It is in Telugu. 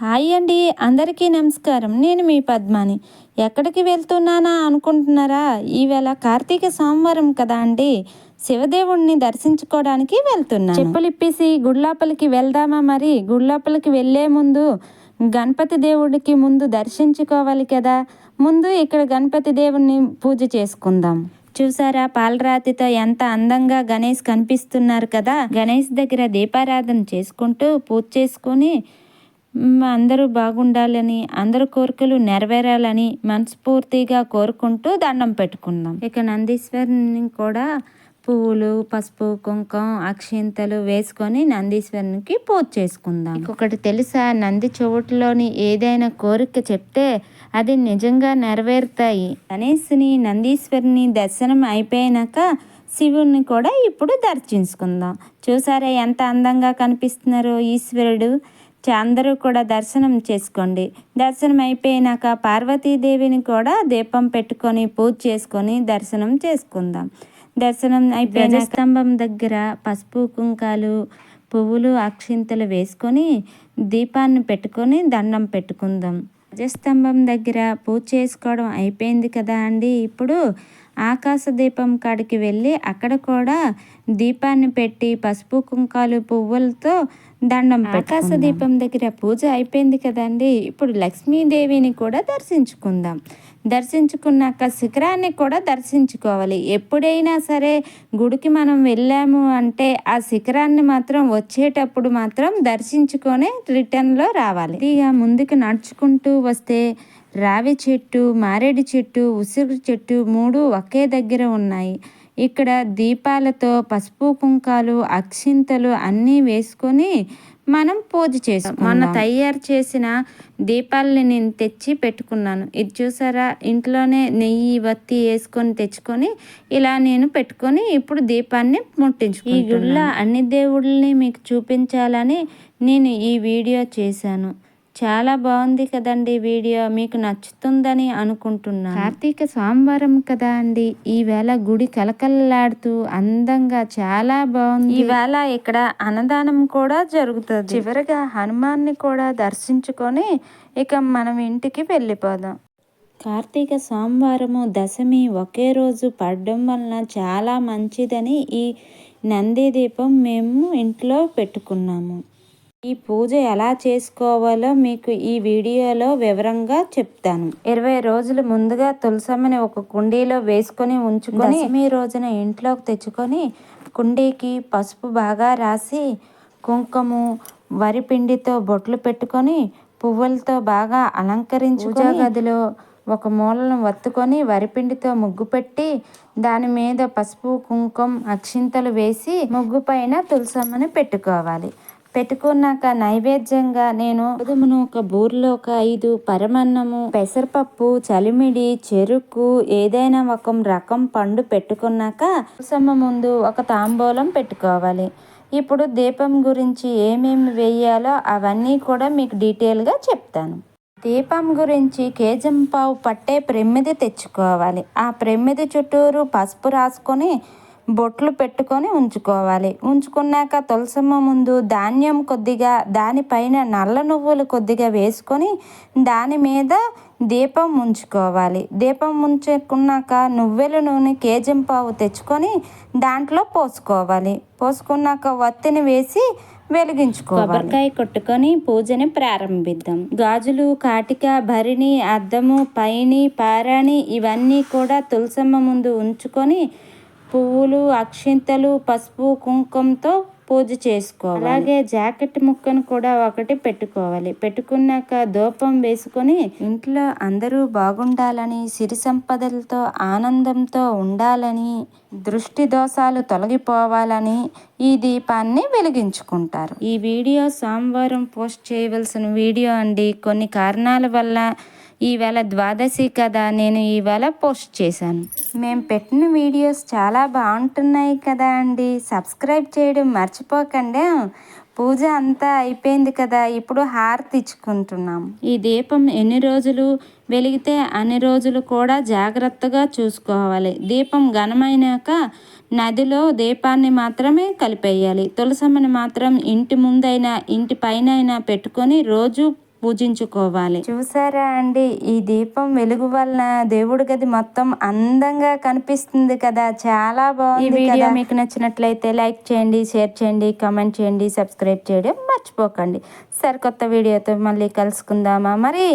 హాయ్ అండి అందరికీ నమస్కారం. నేను మీ పద్మాని. ఎక్కడికి వెళ్తున్నానా అనుకుంటున్నారా? ఈవేళ కార్తీక సోమవారం కదా అండి. శివదేవుణ్ణి దర్శించుకోవడానికి వెళ్తున్నాను. చెప్పులు ఇప్పేసి గుళ్ళోపలికి వెళ్దామా మరి? గుళ్ళోపలికి వెళ్ళే ముందు గణపతి దేవుడికి ముందు దర్శించుకోవాలి కదా. ముందు ఇక్కడ గణపతి దేవుణ్ణి పూజ చేసుకుందాం. చూసారా పాలరాతితో ఎంత అందంగా గణేష్ కనిపిస్తున్నారు కదా. గణేష్ దగ్గర దీపారాధన చేసుకుంటూ పూజ చేసుకొని అందరూ బాగుండాలని అందరు కోరికలు నెరవేరాలని మనస్ఫూర్తిగా కోరుకుంటూ దండం పెట్టుకుందాం. ఇక నందీశ్వరుని కూడా పువ్వులు పసుపు కుంకుమ అక్షింతలు వేసుకొని నందీశ్వరునికి పూజ చేసుకుందాం. ఒకటి తెలుసా నంది చెవుట్లోని ఏదైనా కోరిక చెప్తే అది నిజంగా నెరవేరుతాయి. గణేష్ని నందీశ్వరుని దర్శనం అయిపోయినాక శివుణ్ణి కూడా ఇప్పుడు దర్శించుకుందాం. చూసారా ఎంత అందంగా కనిపిస్తున్నారో ఈశ్వరుడు. అందరూ కూడా దర్శనం చేసుకోండి. దర్శనం అయిపోయినాక పార్వతీదేవిని కూడా దీపం పెట్టుకొని పూజ చేసుకొని దర్శనం చేసుకుందాం. దర్శనం అయిపోయిన స్తంభం దగ్గర పసుపు కుంకాలు పువ్వులు అక్షింతలు వేసుకొని దీపాన్ని పెట్టుకొని దండం పెట్టుకుందాం. ధ్వజస్తంభం దగ్గర పూజ చేసుకోవడం అయిపోయింది కదా అండి. ఇప్పుడు ఆకాశ దీపం కాడికి వెళ్ళి అక్కడ కూడా దీపాన్ని పెట్టి పసుపు కుంకాలు పువ్వులతో దండం ఆకాశ దీపం దగ్గర పూజ అయిపోయింది కదండి. ఇప్పుడు లక్ష్మీదేవిని కూడా దర్శించుకుందాం. దర్శించుకున్నాక శిఖరాన్ని కూడా దర్శించుకోవాలి. ఎప్పుడైనా సరే గుడికి మనం వెళ్ళాము అంటే ఆ శిఖరాన్ని మాత్రం వచ్చేటప్పుడు మాత్రం దర్శించుకొని రిటర్న్లో రావాలి. ఇక ముందుకు నడుచుకుంటూ వస్తే రావి చెట్టు మారేడు చెట్టు ఉసిరి చెట్టు మూడు ఒకే దగ్గర ఉన్నాయి. ఇక్కడ దీపాలతో పసుపు కుంకాలు అక్షింతలు అన్నీ వేసుకొని మనం పూజ చేసాం మొన్న తయారు చేసిన దీపాలని నేను తెచ్చి పెట్టుకున్నాను. ఇది చూసారా? ఇంట్లోనే నెయ్యి వత్తి వేసుకొని తెచ్చుకొని ఇలా నేను పెట్టుకొని ఇప్పుడు దీపాన్ని ముట్టించుకు ఈ గుళ్ళ అన్ని దేవుళ్ళని మీకు చూపించాలని నేను ఈ వీడియో చేశాను. చాలా బాగుంది కదండి వీడియో. మీకు నచ్చుతుందని అనుకుంటున్నాను. కార్తీక సోమవారం కదా అండి. ఈవేళ గుడి కలకల్లాడుతూ అందంగా చాలా బాగుంది. ఈవేళ ఇక్కడ అన్నదానం కూడా జరుగుతుంది. చివరిగా హనుమాన్ని కూడా దర్శించుకొని ఇక మనం ఇంటికి వెళ్ళిపోదాం. కార్తీక సోమవారము దశమి ఒకే రోజు పడడం వలన చాలా మంచిదని ఈ నంది దీపం మేము ఇంట్లో పెట్టుకున్నాము. ఈ పూజ ఎలా చేసుకోవాలో మీకు ఈ వీడియోలో వివరంగా చెప్తాను. ఇరవై రోజులు ముందుగా తులసమ్మని ఒక కుండీలో వేసుకొని ఉంచుకొని దశమి రోజున ఇంట్లోకి తెచ్చుకొని కుండీకి పసుపు బాగా రాసి కుంకుమ వరి పిండితో బొట్లు పెట్టుకొని పువ్వులతో బాగా అలంకరించి పూజా గదిలో ఒక మూలను వత్తుకొని వరిపిండితో ముగ్గు పెట్టి దాని మీద పసుపు కుంకుమ అక్షింతలు వేసి ముగ్గు పైన తులసమ్మని పెట్టుకోవాలి. పెట్టుకున్నాక నైవేద్యంగా నేను గోధుమను ఒక బూర్లో ఒక ఐదు పరమన్నము పెసరపప్పు చలిమిడి చెరుకు ఏదైనా ఒక రకం పండు పెట్టుకున్నాక తులసమ్మ ముందు ఒక తాంబూలం పెట్టుకోవాలి. ఇప్పుడు దీపం గురించి ఏమేమి వేయాలో అవన్నీ కూడా మీకు డీటెయిల్గా చెప్తాను. దీపం గురించి కేజంపావు పట్టే ప్రమిది తెచ్చుకోవాలి. ఆ ప్రమిది చుట్టూరు పసుపు రాసుకొని బొట్లు పెట్టుకొని ఉంచుకోవాలి. ఉంచుకున్నాక తులసమ్మ ముందు ధాన్యం కొద్దిగా దానిపైన నల్ల నువ్వులు కొద్దిగా వేసుకొని దాని మీద దీపం ఉంచుకోవాలి దీపం ఉంచుకున్నాక నువ్వెల నూనె కేజం పావు తెచ్చుకొని దాంట్లో పోసుకోవాలి. పోసుకున్నాక వత్తిని వేసి వెలిగించుకోవాలి. కొబ్బరికాయ కొట్టుకొని పూజని ప్రారంభిద్దాం. గాజులు కాటిక భరిణి అద్దము పైని పారాణి ఇవన్నీ కూడా తులసమ్మ ముందు ఉంచుకొని పువ్వులు అక్షింతలు పసుపు కుంకుమతో పూజ చేసుకోవాలి. అలాగే జాకెట్ ముక్కను కూడా ఒకటి పెట్టుకోవాలి. పెట్టుకున్నాక ధూపం వేసుకొని ఇంట్లో అందరూ బాగుండాలని సిరి సంపదలతో ఆనందంతో ఉండాలని దృష్టి దోషాలు తొలగిపోవాలని ఈ దీపాన్ని వెలిగించుకుంటారు. ఈ వీడియో సోమవారం పోస్ట్ చేయవలసిన వీడియో అండి. కొన్ని కారణాల వల్ల ఈవేళ ద్వాదశి కదా నేను ఈవేళ పోస్ట్ చేశాను. మేము పెట్టిన వీడియోస్ చాలా బాగుంటున్నాయి కదా అండి. సబ్స్క్రైబ్ చేయడం మర్చిపోకండి. పూజ అంతా అయిపోయింది కదా ఇప్పుడు హారతి ఇచ్చుకుంటున్నాం. ఈ దీపం ఎన్ని రోజులు వెలిగితే అన్ని రోజులు కూడా జాగ్రత్తగా చూసుకోవాలి. దీపం ఘనమైనాక నదిలో దీపాన్ని మాత్రమే కలిపేయాలి. తులసమ్మని మాత్రం ఇంటి ముందైనా ఇంటి పైన పెట్టుకొని రోజు పూజించుకోవాలి. చూసారా అండి? ఈ దీపం వెలుగు వలన దేవుడి గది మొత్తం అందంగా కనిపిస్తుంది కదా. చాలా బాగుంది ఈ వీడియో మీకు నచ్చినట్లయితే లైక్ చేయండి షేర్ చేయండి కామెంట్ చేయండి సబ్స్క్రైబ్ చేయడం మర్చిపోకండి. సరికొత్త వీడియోతో మళ్ళీ కలుసుకుందామా మరి?